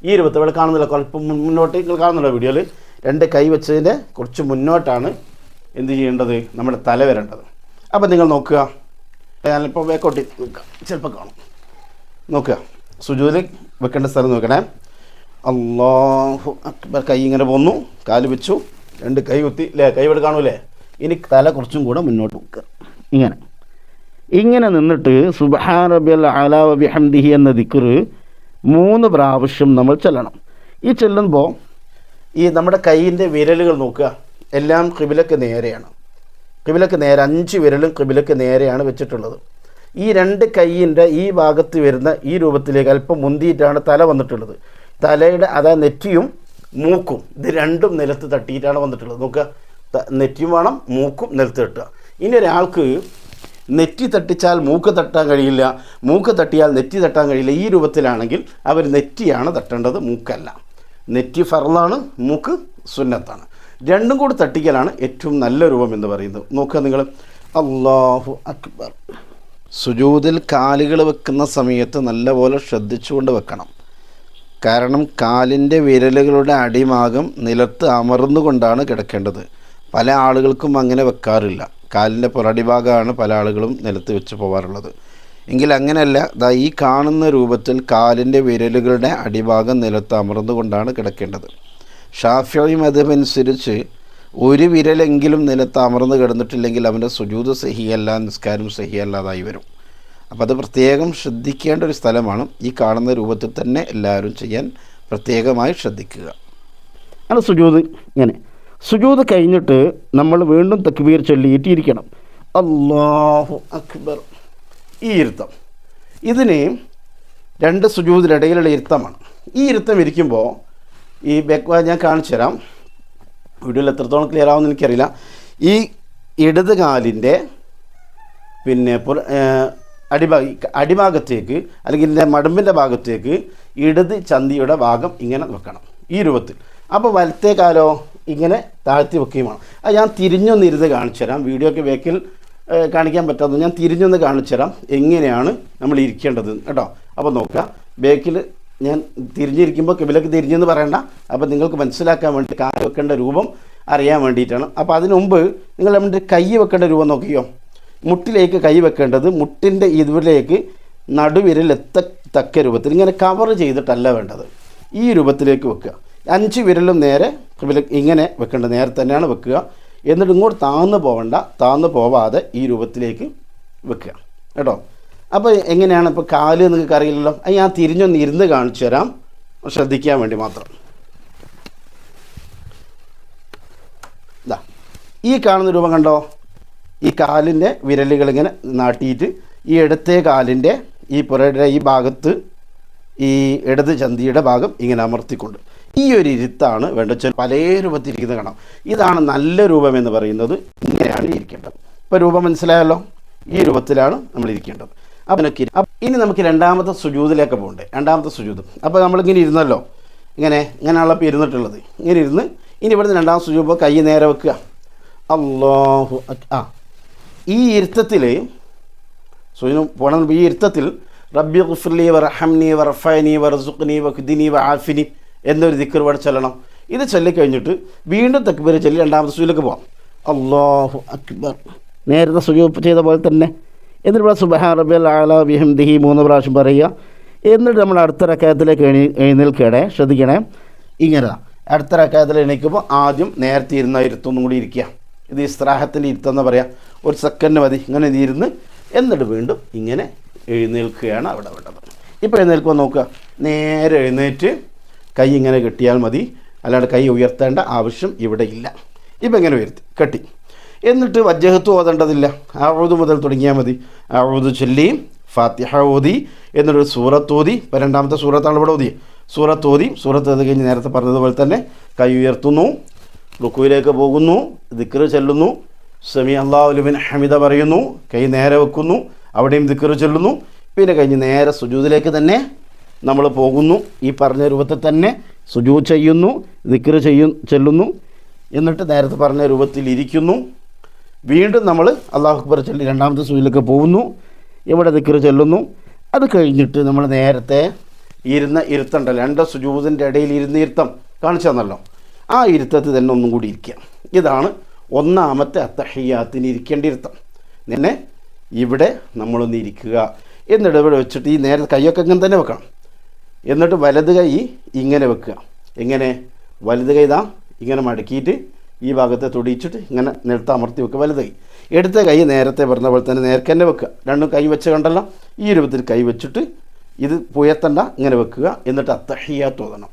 ഈ രൂപത്തിൽ ഇവിടെ കാണുന്നില്ല അല്പം മുന്നോട്ട് നിങ്ങൾ കാണുന്നില്ല വീഡിയോയിൽ രണ്ട് കൈ വെച്ചതിന്റെ കുറച്ച് മുന്നോട്ടാണ് എന്ത് ചെയ്യേണ്ടത്? നമ്മുടെ തല വരേണ്ടത്. അപ്പോൾ നിങ്ങൾ നോക്കുക. ഞാനിപ്പോൾ വേക്കോട്ടി നിൽക്കാം. ചിലപ്പോൾ കാണും. നോക്കുക. സുജൂതിൽ വെക്കേണ്ട സ്ഥലം നോക്കണേ. അള്ളാഹു അക്ബർ. കൈ ഇങ്ങനെ പോന്നു. കാൽ വെച്ചു. രണ്ട് കൈ കുത്തി. അല്ലേ കൈ ഇവിടെ കാണൂലേ? ഇനി തല കുറച്ചും കൂടെ മുന്നോട്ട് വെക്കുക ഇങ്ങനെ. ഇങ്ങനെ നിന്നിട്ട് സുബഹാൻ റബിയൽ അലാ ബിഹംദിഹി എന്ന ദിക്കറ് മൂന്ന് പ്രാവശ്യം നമ്മൾ ചെല്ലണം. ഈ ചെല്ലുമ്പോൾ ഈ നമ്മുടെ കൈയിന്റെ വിരലുകൾ നോക്കുക. എല്ലാം കിബിലക്ക് നേരെയാണ്. കിബിലക്ക് നേരെ അഞ്ച് വിരലും കിബിലക്ക് നേരെയാണ് വെച്ചിട്ടുള്ളത്. ഈ രണ്ട് കൈയിന്റെ ഈ ഭാഗത്ത് വരുന്ന ഈ രൂപത്തിലേക്ക് അല്പം മുന്തിയിട്ടാണ് തല വന്നിട്ടുള്ളത്. തലയുടെ അതായത് നെറ്റിയും മൂക്കും. ഇത് രണ്ടും നിലത്ത് തട്ടിയിട്ടാണ് വന്നിട്ടുള്ളത്. നോക്കുക. നെറ്റിയും വേണം മൂക്കും നിലത്ത് തട്ടുക. ഇനി ഒരാൾക്ക് നെറ്റി തട്ടിച്ചാൽ മൂക്ക് തട്ടാൻ കഴിയില്ല. മൂക്ക് തട്ടിയാൽ നെറ്റി തട്ടാൻ കഴിയില്ല. ഈ രൂപത്തിലാണെങ്കിൽ അവർ നെറ്റിയാണ് തട്ടേണ്ടത് മൂക്കല്ല. നെറ്റി ഫറലാണ് മൂക്ക് സുന്നത്താണ്. രണ്ടും കൂടി തട്ടിക്കലാണ് ഏറ്റവും നല്ല രൂപം എന്ന് പറയുന്നത്. നോക്കുക നിങ്ങൾ. അള്ളാഹു അക്ബർ. സുജൂതിൽ കാലുകൾ വെക്കുന്ന സമയത്ത് നല്ലപോലെ ശ്രദ്ധിച്ചുകൊണ്ട് വെക്കണം. കാരണം കാലിന്റെ വിരലുകളുടെ അടിഭാഗം നിലത്ത് അമർന്നുകൊണ്ടാണ് കിടക്കേണ്ടത്. പല ആളുകൾക്കും അങ്ങനെ വെക്കാറില്ല. കാലിന്റെ പുറടിഭാഗമാണ് പല ആളുകളും നിലത്ത് വെച്ച് പോകാറുള്ളത് എങ്കിൽ അങ്ങനെയല്ല ദാ ഈ കാണുന്ന രൂപത്തിൽ കാലിന്റെ വിരലുകളുടെ അടിഭാഗം നിലത്ത് അമർന്നുകൊണ്ടാണ് കിടക്കേണ്ടത്. ഷാഫി മതമനുസരിച്ച് ഒരു വിരലെങ്കിലും നിലത്ത് അമർന്ന് കിടന്നിട്ടില്ലെങ്കിൽ അവന്റെ സുജൂത് സഹിയല്ല നിസ്കാരം സഹിയല്ലാതായി വരും. അപ്പോൾ അത് പ്രത്യേകം ശ്രദ്ധിക്കേണ്ട ഒരു സ്ഥലമാണ് ഈ കാണുന്ന രൂപത്തിൽ തന്നെ എല്ലാവരും ചെയ്യാൻ പ്രത്യേകമായി ശ്രദ്ധിക്കുക. അങ്ങനെ സുജൂത് ഇങ്ങനെ. സുജൂത് കഴിഞ്ഞിട്ട് നമ്മൾ വീണ്ടും തക്ബീർ ചൊല്ലിയിട്ടിരിക്കണം. അള്ളാഹു അക്ബർ. ഈ ഇരുത്തം. ഇതിന് രണ്ട് സുജൂതിനിടയിലുള്ള ഇരുത്തമാണ്. ഈ ഇരുത്തം ഇരിക്കുമ്പോൾ ഈ ബെക്വ ഞാൻ കാണിച്ചു തരാം. വീഡിയോയിൽ എത്രത്തോളം ക്ലിയർ ആവുമെന്ന് എനിക്കറിയില്ല. ഈ ഇടത് കാലിന്റെ പിന്നെ അടിഭാഗ അടിഭാഗത്തേക്ക് അല്ലെങ്കിൽ ഇതിന്റെ മടമ്പിന്റെ ഭാഗത്തേക്ക് ഇടത് ചന്തിയുടെ ഭാഗം ഇങ്ങനെ വെക്കണം. ഈ രൂപത്തിൽ. അപ്പോൾ വലത്തേ കാലോ ഇങ്ങനെ താഴ്ത്തി വെക്കുകയുമാണ്. അത് ഞാൻ തിരിഞ്ഞൊന്നിരുന്ന് കാണിച്ചു തരാം. വീഡിയോ ഒക്കെ വേക്കിൽ കാണിക്കാൻ പറ്റാത്തത് ഞാൻ തിരിഞ്ഞൊന്ന് കാണിച്ചു തരാം എങ്ങനെയാണ് നമ്മൾ ഇരിക്കേണ്ടത് കേട്ടോ. അപ്പോൾ നോക്കുക. ബേക്കിൽ ഞാൻ തിരിഞ്ഞിരിക്കുമ്പോൾ കിബിലക്ക് തിരിഞ്ഞെന്ന് പറയണ്ട. അപ്പോൾ നിങ്ങൾക്ക് മനസ്സിലാക്കാൻ വേണ്ടി കാൽ വെക്കേണ്ട രൂപം അറിയാൻ വേണ്ടിയിട്ടാണ്. അപ്പോൾ അതിനു മുമ്പ് നിങ്ങൾ നമ്മുടെ കൈ വെക്കേണ്ട രൂപം നോക്കിയോ? മുട്ടിലേക്ക് കൈവെക്കേണ്ടത് മുട്ടിന്റെ ഇതിലേക്ക് നടുവിരൽ എത്ത തക്ക രൂപത്തിൽ ഇങ്ങനെ കവർ ചെയ്തിട്ടല്ല വേണ്ടത്. ഈ രൂപത്തിലേക്ക് വെക്കുക. അഞ്ച് വിരലും നേരെ ഇങ്ങനെ വെക്കേണ്ടത് നേരെ തന്നെയാണ് വെക്കുക. എന്നിട്ട് ഇങ്ങോട്ട് താന്ന് പോവണ്ട താന്ന് പോവാതെ ഈ രൂപത്തിലേക്ക് വെക്കുക. കേട്ടോ? അപ്പോൾ എങ്ങനെയാണ് ഇപ്പോൾ കാൽ നിങ്ങൾക്ക് അറിയില്ലല്ലോ? അത് ഞാൻ തിരിഞ്ഞൊന്ന് ഇരുന്ന് കാണിച്ചു തരാം. ശ്രദ്ധിക്കാൻ വേണ്ടി മാത്രം. ഇതാ ഈ കാണുന്ന രൂപം കണ്ടോ? ഈ കാലിന്റെ വിരലുകൾ ഇങ്ങനെ നാട്ടിയിട്ട് ഈ ഇടത്തെ കാലിന്റെ ഈ പുറയുടെ ഈ ഭാഗത്ത് ഈ ഇടത് ചന്തിയുടെ ഭാഗം ഇങ്ങനെ അമർത്തിക്കൊണ്ട്. ഈ ഒരു ഇരുത്താണ് വേണ്ട വെച്ചാൽ പല രൂപത്തിരിക്കുന്നത് കാണാം. ഇതാണ് നല്ല രൂപം എന്ന് പറയുന്നത്. ഇങ്ങനെയാണ് ഇരിക്കേണ്ടത്. ഇപ്പോൾ രൂപം മനസ്സിലായല്ലോ? ഈ രൂപത്തിലാണ് നമ്മൾ ഇരിക്കേണ്ടത്. അപ്പം എനിക്ക് ഇനി നമുക്ക് രണ്ടാമത്തെ സുജൂതിലേക്ക് പോകണ്ടേ? രണ്ടാമത്തെ സുജൂത്. അപ്പോൾ നമ്മളിങ്ങനെ ഇരുന്നല്ലോ? ഇങ്ങനെ ഇങ്ങനെയുള്ള ഇരുന്നിട്ടുള്ളത്. ഇങ്ങനെ ഇരുന്ന് ഇനി ഇവിടുന്ന് രണ്ടാമത്തെ സുജൂപ്പോൾ കൈ നേരെ വെക്കുക. അക്- ആ ഈ ഇരുത്തത്തിൽ സുജിനും പോണ ഈ ഇരുത്തത്തിൽ റബ്ബി ഗുഫ്ലി വറഹംനി വറഫനി വറസുഖ്നി വഖ്ദിനി വആഫിനി എന്നൊരു ദിക്കർ ഇവിടെ ചൊല്ലണം. ഇത് ചൊല്ലിക്കഴിഞ്ഞിട്ട് വീണ്ടും തക്ബീർ ചൊല്ലി രണ്ടാമത്തെ സുജിലേക്ക് പോകാം അള്ളാഹു അക്ബർ. നേരത്തെ സുജു ചെയ്ത പോലെ തന്നെ. എന്നിട്ട് ഇവിടെ സുബഹാ റബി അല ബിഹംദിഹി മൂന്ന് പ്രാവശ്യം പറയുക. എന്നിട്ട് നമ്മൾ അടുത്ത റക്കായത്തിലേക്ക് എണീ എഴുന്നേൽക്കണേ ശ്രദ്ധിക്കണേ. ഇങ്ങനെ അടുത്ത റക്കായത്തിൽ എണീക്കുമ്പോൾ ആദ്യം നേരത്തെ ഇരുന്ന ഇരുത്തൊന്നും കൂടി ഇരിക്കുക. ഇത് ഇസ്രാഹത്തിൽ ഇരുത്തെന്ന് പറയാം. ഒരു സെക്കൻഡ് മതി. ഇങ്ങനെ ഇരുന്ന് എന്നിട്ട് വീണ്ടും ഇങ്ങനെ എഴുന്നേൽക്കുകയാണ് അവിടെ വേണ്ടത് ഇപ്പോൾ എഴുന്നേൽക്കുക നോക്കുക. നേരെ എഴുന്നേറ്റ് കൈ ഇങ്ങനെ കെട്ടിയാൽ മതി. അല്ലാണ്ട് കൈ ഉയർത്തേണ്ട ആവശ്യം ഇവിടെ ഇല്ല. ഇപ്പം എങ്ങനെ ഉയർത്തി കെട്ടി. എന്നിട്ട് വജ്ജഹത്ത് ഓതേണ്ടതില്ല. അഴുതു മുതൽ തുടങ്ങിയാൽ മതി. അഴുതു ചൊല്ലി ഫാത്തിഹ ഓതി എന്നിട്ട് സൂറത്ത് ഓതി. ഇപ്പം രണ്ടാമത്തെ സൂറത്താണ് ഇവിടെ ഓതി സൂറത്ത് ഓതി സൂറത്ത് ഓതി കഴിഞ്ഞ് നേരത്തെ പറഞ്ഞതുപോലെ തന്നെ കൈ ഉയർത്തുന്നു. റുക്കുവിലേക്ക് പോകുന്നു ദിക്ർ ചെല്ലുന്നു. സമി അള്ളാഹുലുബിൻ ഹമിദ പറയുന്നു കൈ നേരെ വെക്കുന്നു അവിടെയും ദിക്ർ ചെല്ലുന്നു. പിന്നെ കഴിഞ്ഞ് നേരെ സുജൂദിലേക്ക് തന്നെ നമ്മൾ പോകുന്നു. ഈ പറഞ്ഞ രൂപത്തിൽ തന്നെ സുജൂദ് ചെയ്യുന്നു ദിക്ർ ചെയ്യും ചെല്ലുന്നു. എന്നിട്ട് നേരത്തെ പറഞ്ഞ രൂപത്തിൽ ഇരിക്കുന്നു. വീണ്ടും നമ്മൾ അള്ളാഹു അക്ബർ ചൊല്ലി രണ്ടാമത്തെ സുജൂദിലേക്ക് പോകുന്നു. ഇവിടെ ദിക്ർ ചെല്ലുന്നു? അത് കഴിഞ്ഞിട്ട് നമ്മൾ നേരത്തെ ഇരുന്ന ഇരുത്തണ്ടല്ലോ. രണ്ട് സുജൂതിന്റെ ഇടയിൽ ഇരുന്ന് ഇരുത്തം കാണിച്ചു തന്നല്ലോ. ആ ഇരുത്തത്തിൽ തന്നെ ഒന്നും കൂടി ഇരിക്കുക. ഇതാണ് ഒന്നാമത്തെ അത്തഹയ്യാത്തിന് ഇരിക്കേണ്ട ഇരുത്തം. നിന്നെ ഇവിടെ നമ്മളൊന്ന് ഇരിക്കുക എന്നിട്ട് ഇവിടെ വെച്ചിട്ട് ഈ നേരെ കൈയൊക്കെ ഇങ്ങനെ തന്നെ വെക്കണം. എന്നിട്ട് വലത് കൈ ഇങ്ങനെ വെക്കുക. എങ്ങനെ? വലത് കൈ ഇതാ ഇങ്ങനെ മടക്കിയിട്ട് ഈ ഭാഗത്തെ തൊടിയിച്ചിട്ട് ഇങ്ങനെ നിലത്ത് അമർത്തി വെക്കുക വലത് കൈ. എടുത്ത കൈ നേരത്തെ പറഞ്ഞ പോലെ തന്നെ നേരത്തെ തന്നെ വെക്കുക. രണ്ടും കൈ വെച്ച് കണ്ടല്ല? ഈ രൂപത്തിൽ കൈ വെച്ചിട്ട് ഇത് പുയത്തണ്ട ഇങ്ങനെ വെക്കുക. എന്നിട്ട് അത്തഹിയാത്ത് ഓതണം.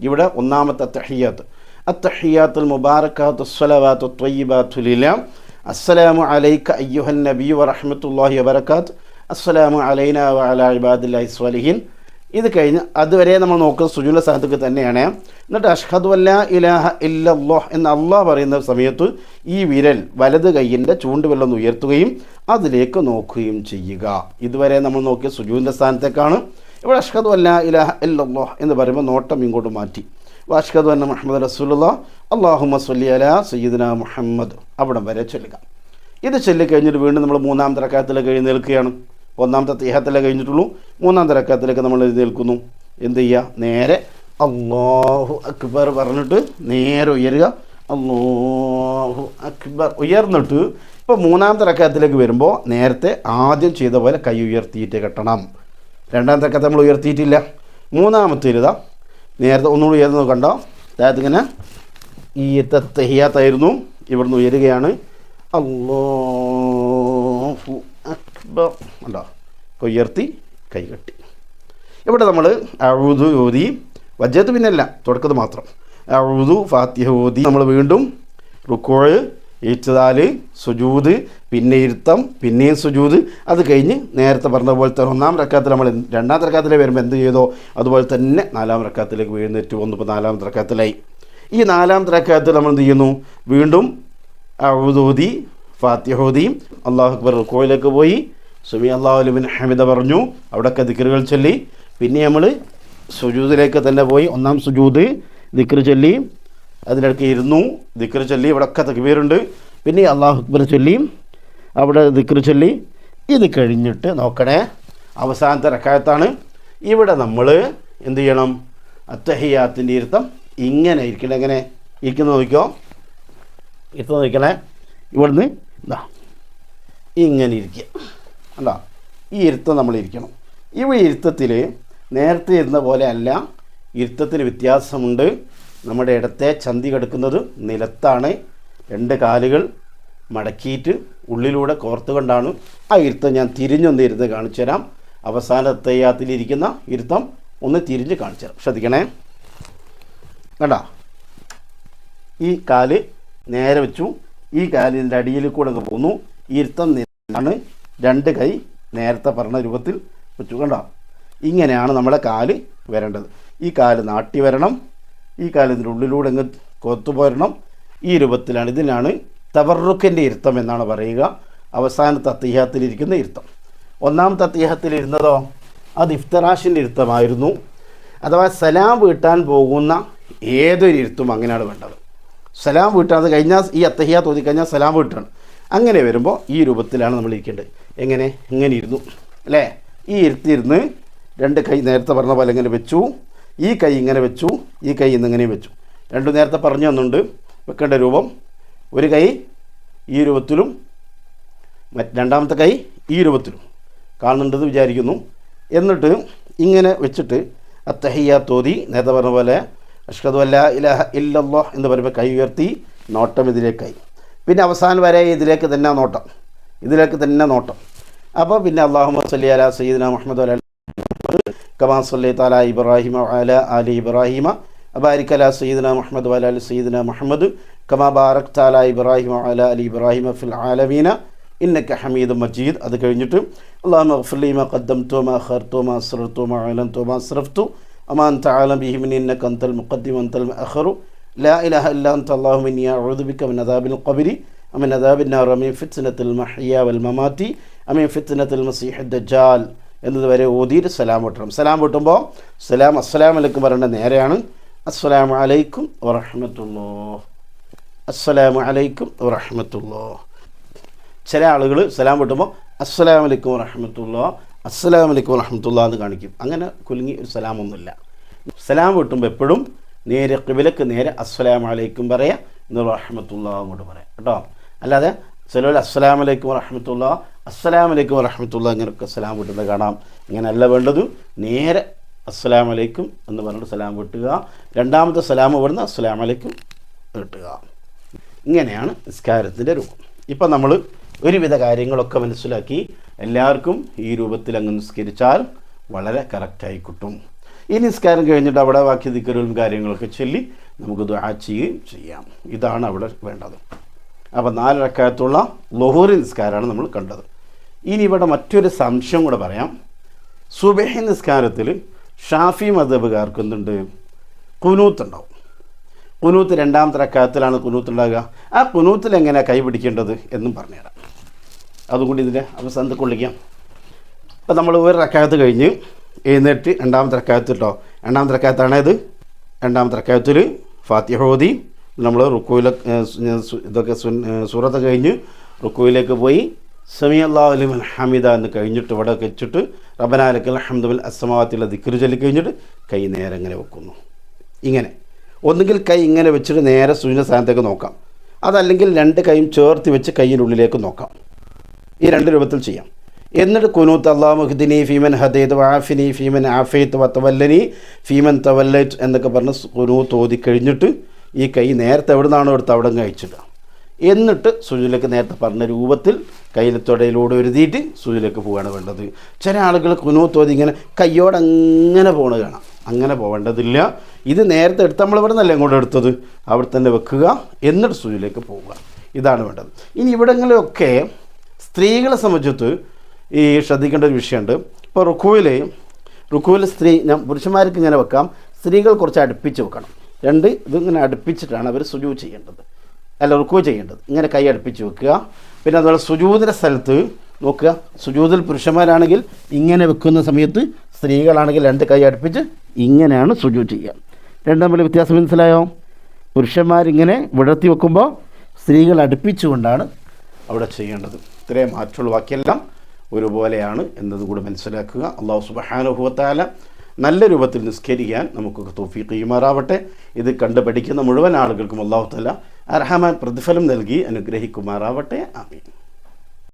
ഇവിടെ ഒന്നാമത്തെ അത്തഹിയാത്ത് അത്തഹിയാത്തുൽ മുബാറക്കാത്തു ലിലാം അസ്സലാമു അലൈക അയ്യുഹൻ നബി വബറകാത്ത്. അസ്സലാമു അലൈന വഅലാ ഇബാദില്ലാഹി സ്വലിഹിൻ. ഇത് കഴിഞ്ഞ് അതുവരെ നമ്മൾ നോക്കുന്ന സുജൂല സ്ഥാനത്തേക്ക് തന്നെയാണ്. എന്നിട്ട് അഷ്ഹദു അല്ലാ ഇലാഹ ഇല്ലല്ലാഹ് എന്ന് അള്ളാഹ് പറയുന്ന സമയത്ത് ഈ വിരൽ വലത് കൈയിന്റെ ചൂണ്ടുവെള്ളം ഉയർത്തുകയും അതിലേക്ക് നോക്കുകയും ചെയ്യുക. ഇതുവരെ നമ്മൾ നോക്കിയ സുജൂലിന്റെ സ്ഥാനത്തേക്കാണ്. ഇവിടെ അഷ്ഹദു അല്ലാ ഇലാഹ ഇല്ലല്ലാഹ് എന്ന് പറയുമ്പോൾ നോട്ടം ഇങ്ങോട്ട് മാറ്റി. അഷ്ഹദു അന്ന മുഹമ്മദ് റസൂലുള്ള. അള്ളാഹുമ സ്വല്ലി അല സയ്യിദിന മുഹമ്മദ്. അവിടം വരെ ചൊല്ലുക. ഇത് ചൊല്ലിക്കഴിഞ്ഞിട്ട് വീണ്ടും നമ്മൾ മൂന്നാമത്തെ കഴിഞ്ഞ് നിൽക്കുകയാണ് ഒന്നാമത്തെ തീഹത്തിലേ കഴിഞ്ഞിട്ടുള്ളൂ. മൂന്നാം റക്കാത്തിലേക്ക് നമ്മൾ എഴുന്നേൽക്കുന്നു. എന്ത് ചെയ്യുക? നേരെ അള്ളാഹു അക്ബർ പറഞ്ഞിട്ട് നേരെ ഉയരുക. അള്ളാഹു അക്ബർ ഉയർന്നിട്ട് ഇപ്പോൾ മൂന്നാം റക്കാത്തിലേക്ക് വരുമ്പോൾ നേരത്തെ ആദ്യം ചെയ്ത പോലെ കൈ ഉയർത്തിയിട്ട് കെട്ടണം. രണ്ടാം റക്കാത്ത് നമ്മൾ ഉയർത്തിയിട്ടില്ല. മൂന്നാമത്തെ ഇരുതാ നേരത്തെ ഒന്നുകൂടി ഉയർന്നത് കണ്ടോ? അതായത് ഇങ്ങനെ ഈ തെഹിയാത്തായിരുന്നു ഇവിടുന്ന് ഉയരുകയാണ്. അള്ളാഹു അക്ബർ. ഉണ്ടോ ഉയർത്തി കൈകെട്ടി ഇവിടെ നമ്മൾ അഴുതു ഓതി വജ്ജത്ത് പിന്നല്ല തുടക്കത് മാത്രം. അഴുതു ഫാത്തിഹ ഓതി നമ്മൾ വീണ്ടും റുക്കോഴ് ഈച്ചതാൽ സുജൂത് പിന്നെ ഇരുത്തം പിന്നെയും സുജൂത്. അത് കഴിഞ്ഞ് നേരത്തെ പറഞ്ഞ പോലെ തന്നെ ഒന്നാം റക്കാത്തിൽ നമ്മൾ രണ്ടാം റക്കാത്തിലേക്ക് വരുമ്പോൾ എന്ത് ചെയ്തോ അതുപോലെ തന്നെ നാലാം റക്കാത്തിലേക്ക് വീഴുന്നേറ്റ് വന്നപ്പോൾ നാലാം റക്കാത്തിലായി ഈ നാലാം റക്കാത്തിൽ നമ്മൾ എന്ത് ചെയ്യുന്നു? വീണ്ടും ഔദൂദി ഫാത്തിഹോദിയും അള്ളാഹു അക്ബർ റുക്കോയിലേക്ക് പോയി. സുമി അള്ളാഹുലുബിൻ ഹമിദ പറഞ്ഞു. അവിടെയൊക്കെ ദിക്കറുകൾ ചൊല്ലി. പിന്നെ നമ്മൾ സുജൂദിലേക്ക് തന്നെ പോയി. ഒന്നാം സുജൂദ് ദിക്കർ ചൊല്ലി. അതിനിടയ്ക്ക് ഇരുന്നു ദിക്കർ ചൊല്ലി ഇവിടെയൊക്കെ തക്ബീറുണ്ട്. പിന്നെ അള്ളാഹു അക്ബർ ചൊല്ലി അവിടെ ദിക്കർ ചൊല്ലി. ഇത് കഴിഞ്ഞിട്ട് നോക്കണേ അവസാനത്തെ റക്കായത്താണ്. ഇവിടെ നമ്മൾ എന്ത് ചെയ്യണം? അത്തഹിയാത്തിന്റെ ഇരുത്തം ഇങ്ങനെ ഇരിക്കണം എങ്ങനെ ഇരിക്കുന്ന നോക്കിക്കോ. ഇരുത്തം നോക്കണേ ഇവിടുന്ന് ഇതാ ഇങ്ങനെ ഇരിക്കുക. അല്ല ഈ ഇരുത്തം നമ്മൾ ഇരിക്കണം. ഇവ ഇരുത്തത്തിൽ നേരത്തെ ഇരുന്ന പോലെ അല്ല ഇരുത്തത്തിന് വ്യത്യാസമുണ്ട്. നമ്മുടെ ഇടത്തെ ചന്തി കിടക്കുന്നത് നിലത്താണ്. രണ്ട് കാലുകൾ മടക്കിയിട്ട് ഉള്ളിലൂടെ കോർത്തുകൊണ്ടാണ് ആ ഇരുത്തം ഞാൻ തിരിഞ്ഞൊന്ന് ഇരുന്ന് കാണിച്ചു തരാം. അവസാന തയ്യാത്തിലിരിക്കുന്ന ഇരുത്തം ഒന്ന് തിരിഞ്ഞ് കാണിച്ചു തരാം. ശ്രദ്ധിക്കണേ. കണ്ടോ? ഈ കാൽ നേരെ വെച്ചു. ഈ കാലിന്റെ അടിയിൽ കൂടെ അങ്ങ് പോന്നു. ഇരുത്തം നിന്നാണ് രണ്ട് കൈ നേരത്തെ പറഞ്ഞ രൂപത്തിൽ വെച്ചു. കണ്ടോ? ഇങ്ങനെയാണ് നമ്മുടെ കാൽ വരേണ്ടത്. ഈ കാൽ നാട്ടി വരണം. ഈ കാലത്തിനുള്ളിലൂടെ അങ്ങ് കൊത്തുപോരണം ഈ രൂപത്തിലാണ് ഇതിനാണ് തവറുക്കിന്റെ ഇരുത്തം എന്നാണ് പറയുക. അവസാനത്തെ അത്തിഹ്യത്തിലിരിക്കുന്ന ഇരുത്തം. ഒന്നാമത്തെ അത്തിഹ്യത്തിലിരുന്നതോ അത് ഇഫ്തറാഷിന്റെ ഇരുത്തമായിരുന്നു. അഥവാ സലാം വീട്ടാൻ പോകുന്ന ഏതൊരു ഇരുത്തും അങ്ങനെയാണ് വേണ്ടത്. സലാം വീട്ടാൻ അത് കഴിഞ്ഞാൽ ഈ അത്തഹിയ തോന്നി സലാം വീട്ടാണ്. അങ്ങനെ വരുമ്പോൾ ഈ രൂപത്തിലാണ് നമ്മൾ ഇരിക്കേണ്ടത്. എങ്ങനെ? ഇങ്ങനെ ഇരുന്നു. അല്ലേ? ഈ ഇരുത്തിയിരുന്ന് രണ്ട് കൈ നേരത്തെ പറഞ്ഞ പോലെ ഇങ്ങനെ വെച്ചു. ഈ കൈ ഇങ്ങനെ വെച്ചു ഈ കൈ ഇന്നിങ്ങനെയും വെച്ചു. രണ്ടു നേരത്തെ പറഞ്ഞു തന്നുണ്ട് വെക്കേണ്ട രൂപം. ഒരു കൈ ഈ രൂപത്തിലും രണ്ടാമത്തെ കൈ ഈ രൂപത്തിലും. കാണുന്നുണ്ടെന്ന് വിചാരിക്കുന്നു. എന്നിട്ട് ഇങ്ങനെ വെച്ചിട്ട് അത്തഹിയ തോതി നേരത്തെ പറഞ്ഞ പോലെ അഷ്ഹദു അല്ല ഇലഹ ഇല്ലല്ലോ എന്ന് പറയുമ്പോൾ കൈ ഉയർത്തി നോട്ടം ഇതിലേക്കായി പിന്നെ അവസാനം വരെ ഇതിലേക്ക് തന്നെ നോട്ടം. ഇതിലേക്ക് തന്നെ നോട്ടം. അപ്പോൾ പിന്നെ അള്ളാഹു സല്ലി അല സയ്യിദന മുഹമ്മദ് അല കമാ സല്ലൈത്ത അല ഇബ്രാഹിമ അല അലി ഇബ്രാഹിമ അബാരിക് അല സയ്യിദിന മുഹമ്മദ് വല അലി സയ്യിദിന മുഹമ്മദ് കമാ ബാറക് താല ഇബ്രാഹിമ അല അലി ഇബ്രാഹിമ ഫിൽ ആലമീന ഇന്നക്ക ഹമീദ് മജീദ്. അത് കഴിഞ്ഞിട്ട് അള്ളാഹ് മഫ്ലീമ ഖദ്ദം തോമ ഖർ തോമ സർ തോമ അലം തോമ സ്രഫ്തു അമാൻ താലം ബിഹിമിൻ ഇന്നക്ക അന്തൽ മുഖദ്ദിം അന്തൽ അഹറു ലാ ഇലഹ ഇല്ലാ അന്ത അല്ലാഹു മിൻ യാ ഔദു ബിക മിൻ അദാബിൽ ഖബ്രി അമിൻ അദാബിൻ നാർ അമിൻ ഫിത്നത്തിൽ മഹ്യ വൽ മമാത്തി അമിൻ ഫിത്നത്തിൽ മസീഹ് ദജ്ജാൽ. എന്നതുവരെ ഓതിയിട്ട് സലാം വിട്ടണം സലാം വിട്ടുമ്പോൾ സലാം അസ്സലാം അലൈക്കും പറയേണ്ട നേരെയാണ്. അസ്സലാം അലൈക്കും വറഹമത്തുള്ളോ അസ്സലാം അലൈക്കും വറഹമത്തുള്ളോ ചില ആളുകൾ സലാം വിട്ടുമ്പോൾ അസ്സലാം അലൈക്കും വറഹമത്തുള്ളോ അസ്സലാം അലൈക്കും വറഹമത്തുള്ള എന്ന് കാണിക്കും. അങ്ങനെ കുലുങ്ങി ഒരു സലാമൊന്നുമില്ല. സലാം വിട്ടുമ്പോൾ എപ്പോഴും നേരെ കിബിലക്ക് നേരെ അസ്സലാം അലൈക്കും പറയാം എന്ന് റഹമത്തുള്ള അങ്ങോട്ട് പറയാം. കേട്ടോ? അല്ലാതെ ചിലവർ അസ്സലാം അലൈക്കും വറഹമത്തുള്ള അസ്സലാം വലൈക്കും വറഹമത്തുള്ള ഇങ്ങനെയൊക്കെ സലാം വിട്ടുന്നത് കാണാം ഇങ്ങനെയല്ല വേണ്ടത് നേരെ അസ്സലാം വലൈക്കും എന്ന് പറഞ്ഞിട്ട് സലാം വിട്ടുക രണ്ടാമത്തെ സലാം ഇവിടുന്ന് അസ്സലാം വലൈക്കും കിട്ടുക ഇങ്ങനെയാണ് നിസ്കാരത്തിന്റെ രൂപം. ഇപ്പം നമ്മൾ ഒരുവിധ കാര്യങ്ങളൊക്കെ മനസ്സിലാക്കി എല്ലാവർക്കും ഈ രൂപത്തിൽ അങ്ങ് നിസ്കരിച്ചാൽ വളരെ കറക്റ്റായി കിട്ടും. ഈ നിസ്കാരം കഴിഞ്ഞിട്ട് അവിടെ ബാക്കി ദിക്കറുകളും കാര്യങ്ങളൊക്കെ ചൊല്ലി നമുക്ക് ദുആ ചെയ്യുകയും ചെയ്യാം. ഇതാണ് അവിടെ വേണ്ടത്. അപ്പോൾ നാല് റക്കായത്തുള്ള ലൊഹൂറി നിസ്കാരമാണ് നമ്മൾ കണ്ടത്. ഇനി ഇവിടെ മറ്റൊരു സംശയം കൂടെ പറയാം. സുബഹി നിസ്കാരത്തിൽ ഷാഫി മദബുകാർക്ക് എന്തുണ്ട്? കുനൂത്ത് ഉണ്ടാവും കുനൂത്ത് രണ്ടാം തരക്കാലത്തിലാണ് കുനൂത്ത് ഉണ്ടാകുക ആ കുനൂത്തിൽ എങ്ങനെയാണ് കൈ പിടിക്കേണ്ടത് എന്നും പറഞ്ഞുതരാം. അതുകൊണ്ട് ഇതിന്റെ അവസാനത്ത് കൊള്ളിക്കാം അപ്പോൾ നമ്മൾ ഒരു റക്കായത്ത് കഴിഞ്ഞ് എഴുന്നേറ്റ് രണ്ടാമത്തെ റക്കായത്ത് കേട്ടോ രണ്ടാമത്തെ റക്കായത്താണ് ഇത് രണ്ടാമത്തെ റക്കായത്തിൽ ഫാത്തിഹ ഓതി. നമ്മൾ റുക്കോയിലെ ഇതൊക്കെ സൂറത്തൊക്കെ കഴിഞ്ഞ് റുക്കുവിലേക്ക് പോയി സമി അള്ളാഹു അലിമൻ ഹമിദ എന്ന് കഴിഞ്ഞിട്ട് ഇവിടെ വെച്ചിട്ട് റബനാലക്കൽ അഹമ്മദുൽ അസ്സമാത്തിലെ ദിക്കറ് ചൊല്ലി കഴിഞ്ഞിട്ട് കൈ നേരെ ഇങ്ങനെ വെക്കുന്നു. ഇങ്ങനെ. ഒന്നുകിൽ കൈ ഇങ്ങനെ വെച്ചിട്ട് നേരെ സൂചന സ്ഥാനത്തേക്ക് നോക്കാം. അതല്ലെങ്കിൽ രണ്ട് കൈയും ചേർത്ത് വെച്ച് കൈയിനുള്ളിലേക്ക് നോക്കാം. ഈ രണ്ട് രൂപത്തിൽ ചെയ്യാം. എന്നിട്ട് കുനൂത്ത് അള്ളാഹു മുഹ്ദിനി ഫീമൻ ഹദീദ് വാഫിനി ഫീമൻ ആഫേത്ത് വത്തവല്ലനി ഫീമൻ തവല്ലറ്റ് എന്നൊക്കെ പറഞ്ഞ് കുനൂത്ത് ഓതി കഴിഞ്ഞിട്ട് ഈ കൈ നേരത്തെ എവിടെ നിന്നാണോ എടുത്ത് അവിടെ അയച്ചിടുക. എന്നിട്ട് സുജിലക്ക് നേരത്തെ പറഞ്ഞ രൂപത്തിൽ കയ്യിലത്തൊടയിലൂടെ ഒരുതിയിട്ട് സുജിലക്ക് പോവുകയാണ് വേണ്ടത്. ചില ആളുകൾ കുനൂത്തോതി ഇങ്ങനെ കയ്യോടെ അങ്ങനെ കാണാം. അങ്ങനെ പോകേണ്ടതില്ല ഇത് നേരത്തെ എടുത്ത് നമ്മൾ ഇവിടെ നിന്നല്ലേ ഇങ്ങോട്ട് എടുത്തത്? അവിടെ തന്നെ വെക്കുക എന്നിട്ട് സുജിലേക്ക് പോവുക. ഇതാണ് വേണ്ടത്. ഇനി ഇവിടങ്ങളിലൊക്കെ സ്ത്രീകളെ സംബന്ധിച്ചത് ഈ ശ്രദ്ധിക്കേണ്ട ഒരു വിഷയമുണ്ട്. ഇപ്പോൾ റുക്കുവിൽ റുക്കുവിൽ സ്ത്രീ ഞാൻ പുരുഷന്മാർക്ക് ഇങ്ങനെ വെക്കാം. സ്ത്രീകൾ കുറച്ച് അടുപ്പിച്ച് വെക്കണം. രണ്ട് ഇതിങ്ങനെ അടുപ്പിച്ചിട്ടാണ് അവർ സുജു ചെയ്യേണ്ടത്. അല്ല റുക്കു ചെയ്യേണ്ടത്. ഇങ്ങനെ കൈ അടുപ്പിച്ച് വെക്കുക. പിന്നെ അതുപോലെ സുജൂതിന്റെ സ്ഥലത്ത് നോക്കുക. സുജൂതിൽ പുരുഷന്മാരാണെങ്കിൽ ഇങ്ങനെ വെക്കുന്ന സമയത്ത് സ്ത്രീകളാണെങ്കിൽ രണ്ട് കൈ അടുപ്പിച്ച് ഇങ്ങനെയാണ് സുജൂ ചെയ്യുക. രണ്ടും തമ്മിൽ വ്യത്യാസം മനസ്സിലായോ? പുരുഷന്മാരിങ്ങനെ വിടർത്തി വെക്കുമ്പോൾ സ്ത്രീകൾ അടുപ്പിച്ചുകൊണ്ടാണ് അവിടെ ചെയ്യേണ്ടത്. ഇത്രയും മാറ്റമുള്ള ബാക്കിയെല്ലാം ഒരുപോലെയാണ് എന്നത് കൂടെ മനസ്സിലാക്കുക. അള്ളാഹു സുബഹാനുഭവത്താല നല്ല രൂപത്തിൽ നിസ്കരിക്കാൻ നമുക്കൊക്കെ തോഫി കൈമാറാവട്ടെ ഇത് കണ്ട് പഠിക്കുന്ന മുഴുവൻ ആളുകൾക്കും അള്ളാഹു തല അർഹമാൻ പ്രതിഫലം നൽകി അനുഗ്രഹിക്കുമാറാവട്ടെ. ആമീൻ.